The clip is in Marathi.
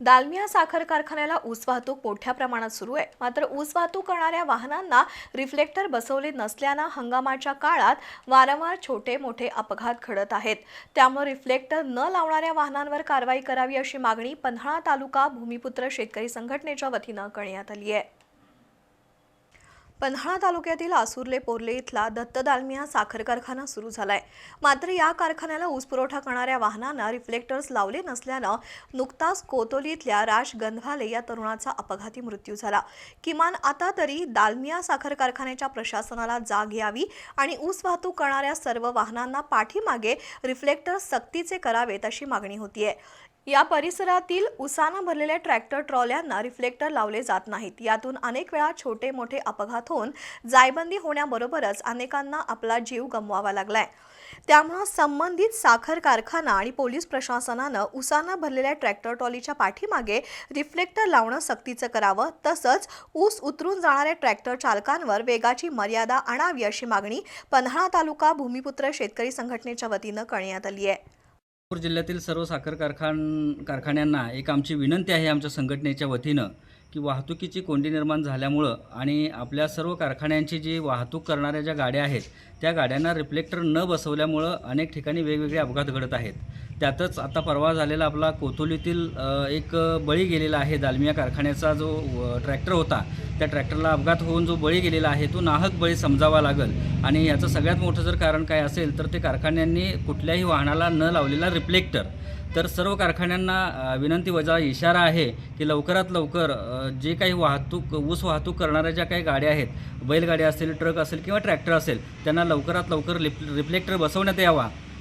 दालमिया साखर कारखान्याला ऊस वाहतूक मोठ्या प्रमाणात सुरू आहे. मात्र ऊस वाहतूक करणाऱ्या वाहनांना रिफ्लेक्टर बसवले नसल्यानं हंगामाच्या काळात वारंवार छोटे मोठे अपघात घडत आहेत. त्यामुळे रिफ्लेक्टर न लावणाऱ्या वाहनांवर कारवाई करावी अशी मागणी पन्हाळा तालुका भूमिपुत्र शेतकरी संघटनेच्या वतीनं करण्यात आली आहे. पन्हाळा तालुक्यातील आसुर्ले पोर्ले इथला दत्त दालमिया साखर कारखाना सुरू झालाय. मात्र या कारखान्याला ऊस पुरवठा करणाऱ्या वाहनांना रिफ्लेक्टर्स लावले नसल्यानं नुकताच कोतोली इथल्या राज गंधवाले या तरुणाचा अपघाती मृत्यू झाला. किमान आता तरी दालमिया साखर कारखान्याच्या प्रशासनाला जाग यावी आणि ऊस वाहतूक करणाऱ्या सर्व वाहनांना पाठीमागे रिफ्लेक्टर्स सक्तीचे करावेत अशी मागणी होतीये. या परिसरातील उसानं भरलेल्या ट्रॅक्टर ट्रॉल्यांना रिफ्लेक्टर लावले जात नाहीत. यातून अनेक वेळा छोटे मोठे अपघात होऊन जायबंदी होण्याबरोबरच अनेकांना आपला जीव गमवावा लागलाय. त्यामुळं संबंधित साखर कारखाना आणि पोलीस प्रशासनानं उसानं भरलेल्या ट्रॅक्टर ट्रॉलीच्या पाठीमागे रिफ्लेक्टर लावणं सक्तीचं करावं तसंच ऊस उतरून जाणाऱ्या ट्रॅक्टर चालकांवर वेगाची मर्यादा आणावी अशी मागणी पन्हाळा तालुका भूमिपुत्र शेतकरी संघटनेच्या वतीनं करण्यात आली आहे. नागपूर जिल्ह्यातील सर्व साखर कारखान कारखान्यांना एक आमची विनंती आहे आमच्या संघटनेच्या वतीनं. की वाहतुकीची कोंडी निर्माण झाल्यामुळं आणि आपल्या सर्व कारखान्यांची जी वाहतूक करणाऱ्या ज्या गाड्या आहेत त्या गाड्यांना रिफ्लेक्टर न बसवल्यामुळं अनेक ठिकाणी वेगवेगळे अपघात घडत आहेत. त्यातच आता परवा झालेला आपला कोथोलीतील एक बळी गेलेला आहे दालमिया कारखान्याचा जो ट्रॅक्टर होता त्या ट्रॅक्टरला अपघात होऊन जो बळी गेलेला आहे तो नाहक बळी समजावा लागल. आणि याचं सगळ्यात मोठं जर कारण काय असेल तर ते कारखान्यांनी कुठल्याही वाहनाला न लावलेला रिफ्लेक्टर. तर सर्व कारखान्यांना विनंती वजा इशारा आहे की लवकरात लवकर जे काही वाहतूक ऊस वाहतूक करणाऱ्या ज्या काही गाड्या आहेत बैलगाड्या असतील ट्रक असेल किंवा ट्रॅक्टर असेल त्यांना लवकरात लवकर रिप रिफ्लेक्टर बसवण्यात यावा.